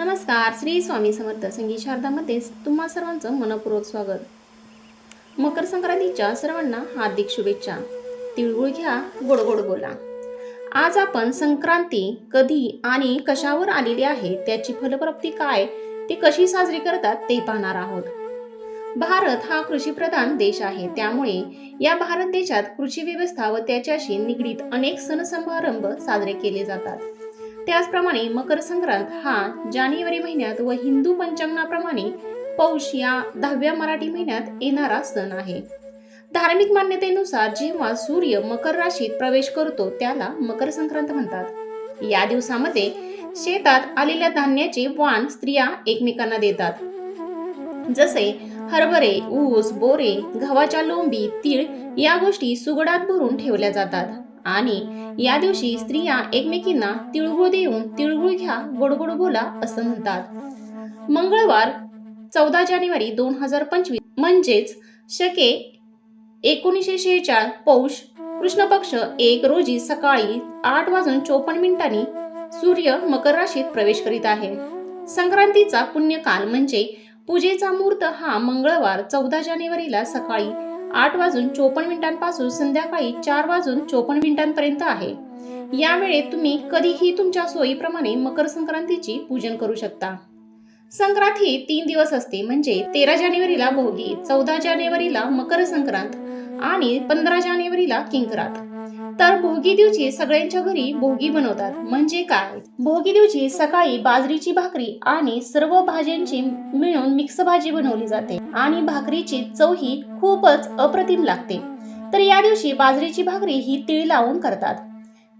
नमस्कार श्री स्वामी समर्थ संगीत शारदामध्ये तुम्हा सर्वांचं मनपूर्वक स्वागत. मकर संक्रांतीच्या सर्वांना हार्दिक शुभेच्छा. तिळगुळ घ्या गोड गोड बोला. आज आपण संक्रांती कधी आणि कशावर आलेली आहे त्याची फलप्राप्ती काय ती कशी साजरी करतात ते पाहणार आहोत. भारत हा कृषीप्रधान देश आहे त्यामुळे या भारत देशात कृषी व्यवस्था व त्याच्याशी निगडीत अनेक सण समारंभ साजरे केले जातात. त्याचप्रमाणे मकर संक्रांत हा जानेवारी महिन्यात व हिंदू पंचांगाप्रमाणे पौष या दहाव्या मराठी महिन्यात येणारा सण आहे. धार्मिक मान्यतेनुसार जेव्हा सूर्य मकर राशीत प्रवेश करतो त्याला मकर संक्रांत म्हणतात. या दिवसामध्ये शेतात आलेल्या धान्याचे वाण स्त्रिया एकमेकांना देतात. जसे हरभरे ऊस बोरे गव्हाच्या लोंबी तीळ या गोष्टी सुगडात भरून ठेवल्या जातात. आणि या दिवशी स्त्रिया एकमेकींना तिळगुळ देऊन तिळगुळ घ्या गोड गोड बोला असं म्हणतात. मंगळवार चौदा जानेवारी दोन हजार पंचवीस म्हणजेच शके एकोणीसशे शेहेचाळ पौष कृष्ण पक्ष एक रोजी सकाळी आठ वाजून चोपन्न मिनिटांनी सूर्य मकर राशीत प्रवेश करीत आहे. संक्रांतीचा पुण्यकाल म्हणजे पूजेचा मुहूर्त हा मंगळवार चौदा जानेवारीला सकाळी आठ वाजून चोपन्न मिनिटांपासून संध्याकाळी चार वाजून चोपन्न मिनिटांपर्यंत आहे. या वेळेत तुम्ही कधीही तुमच्या सोयीप्रमाणे मकर संक्रांतीची पूजन करू शकता. संक्रांत ही तीन दिवस असते म्हणजे तेरा जानेवारीला भोगी चौदा जानेवारीला मकर संक्रांत आणि पंधरा जानेवारीला किंकरात. तर भोगी दिवशी सगळ्यांच्या घरी भोगी बनवतात. म्हणजे काय? भोगी दिवशी सकाळी बाजरीची भाकरी आणि सर्व भाज्यांची मिळून मिक्स भाजी बनवली जाते. आणि भाकरीची चव ही खूपच अप्रतिम लागते. तर या दिवशी बाजरीची भाकरी ही तिळ लावून करतात.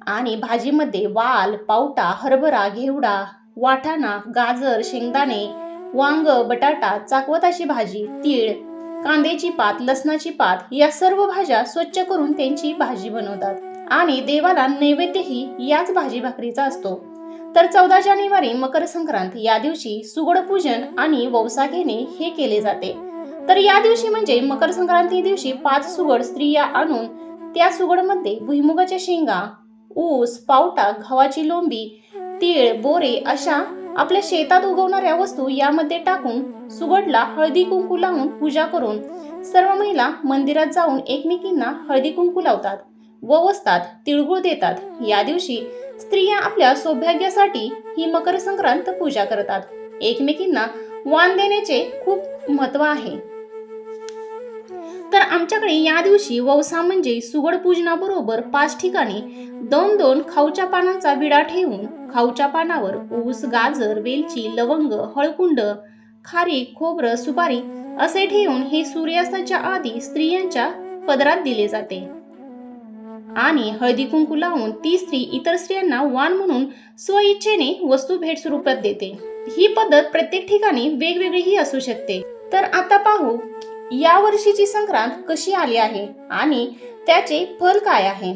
आणि भाजीमध्ये वाल पावटा हरभरा घेवडा वाटाणा गाजर शेंगदाणे वांग बटाटा चाकवताची भाजी तीळ कांद्याची पात लसणाची पात या सर्व भाज्या स्वच्छ करून त्यांची भाजी बनवतात. आणि देवाला नैवेद्यही याच भाजी भाकरीचा असतो. तर चौदा जानेवारी मकर संक्रांत या दिवशी सुगड पूजन आणि वौसा घेणे हे केले जाते. तर या दिवशी म्हणजे मकर संक्रांती दिवशी पाच सुगड स्त्रिया आणून त्या सुगडमध्ये भुईमुगाच्या शेंगा ऊस पावटा गव्हाची लोंबी तीळ बोरे अशा आपल्या शेतात उगवणाऱ्या वस्तू यामध्ये टाकून सुगडला हळदी कुंकू लावून पूजा करून सर्व महिला मंदिरात जाऊन एकमेकींना हळदी कुंकू लावतात व वसतात तिळगुळ देतात. या दिवशी स्त्रिया आपल्या सौभाग्यासाठी ही मकर संक्रांत पूजा करतात. एकमेकींना वाण देण्याचे खूप महत्त्व आहे. तर आमच्याकडे या दिवशी वौसा म्हणजे सुगड पूजनाबरोबर पाच ठिकाणी दोन दोन खाऊच्या पानांचा विडा ठेवून खाऊच्या पानावर ऊस गाजर वेलची लवंग हळकुंड खारी खोबरं सुपारी असे ठेवून हे सूर्यास्ताच्या आधी स्त्रियांच्या पदरात दिले जाते. आणि हळदी कुंकू लावून ती स्त्री इतर स्त्रियांना वाण म्हणून स्वइच्छेने वस्तू भेट स्वरूपात देते. ही पद्धत प्रत्येक ठिकाणी वेगवेगळीही असू शकते. तर आता पाहू या वर्षीची संक्रांत कशी आली आहे आणि त्याचे फल काय आहे?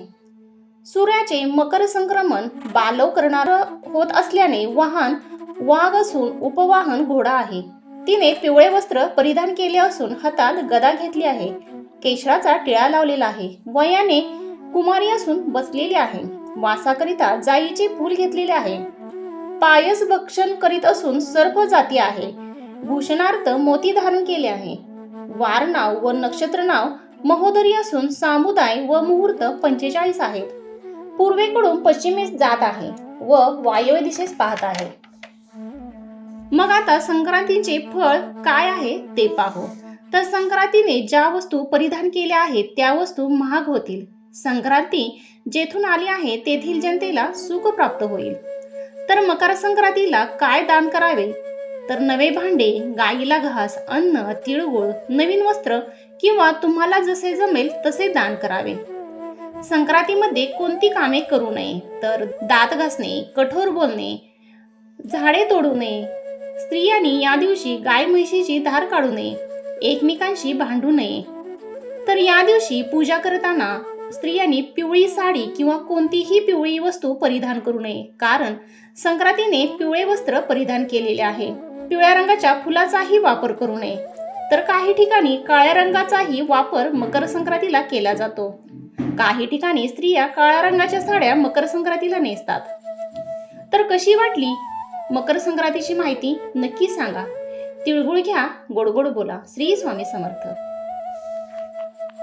सूर्याचे मकर संक्रमण बालव करणार होत असल्याने वाहन वाघ असून उपवाहन घोडा आहे. तिने पिवळे वस्त्र परिधान केले असून हातात गदा घेतली आहे. केशराचा टिळा लावलेला आहे. वयाने कुमारी असून बसलेली आहे. वासाकरिता जाईचे फूल घेतलेले आहे. पायस भक्षण करीत असून सर्प जाती आहे. भूषणार्थ मोती धारण केले आहे. वार नाव व नक्षत्र नाव महोदरी असून सामुदाय व मुहूर्त पंचेचाळीस आहेत. पूर्वेकडून पश्चिमेस जात आहे व वायव्य दिशेस पाहत आहे. मग आता संक्रांतीचे फळ काय आहे ते पाहू. तर संक्रांतीने ज्या वस्तू परिधान केल्या आहेत त्या वस्तू महाग होतील. संक्रांती जेथून आली आहे तेथील जनतेला सुख प्राप्त होईल. तर मकर संक्रांतीला काय दान करावे? तर नवे भांडे गाईला घास अन्न तिळगुळ नवीन वस्त्र किंवा तुम्हाला जसे जमेल तसे दान करावे. संक्रांतीमध्ये कोणती कामे करू नये? तर दात घासणे कठोर बोलणे झाडे तोडू नये. स्त्रियांनी या दिवशी गाय म्हशीची धार काढू नये. एकमेकांशी भांडू नये. तर या दिवशी पूजा करताना स्त्रियांनी पिवळी साडी किंवा कोणतीही पिवळी वस्तू परिधान करू नये. कारण संक्रांतीने पिवळे वस्त्र परिधान केलेले आहे. पिवळ्या रंगाच्या फुलाचाही वापर करू नये. तर काही ठिकाणी काळ्या रंगाचाही वापर मकर संक्रांतीला केला जातो. काही ठिकाणी स्त्रिया काळ्या रंगाच्या साड्या मकर संक्रांतीला नेसतात. तर कशी वाटली? मकर संक्रांतीची माहिती नक्की सांगा. तिळगुळ घ्या गोड गोड बोला. श्री स्वामी समर्थ.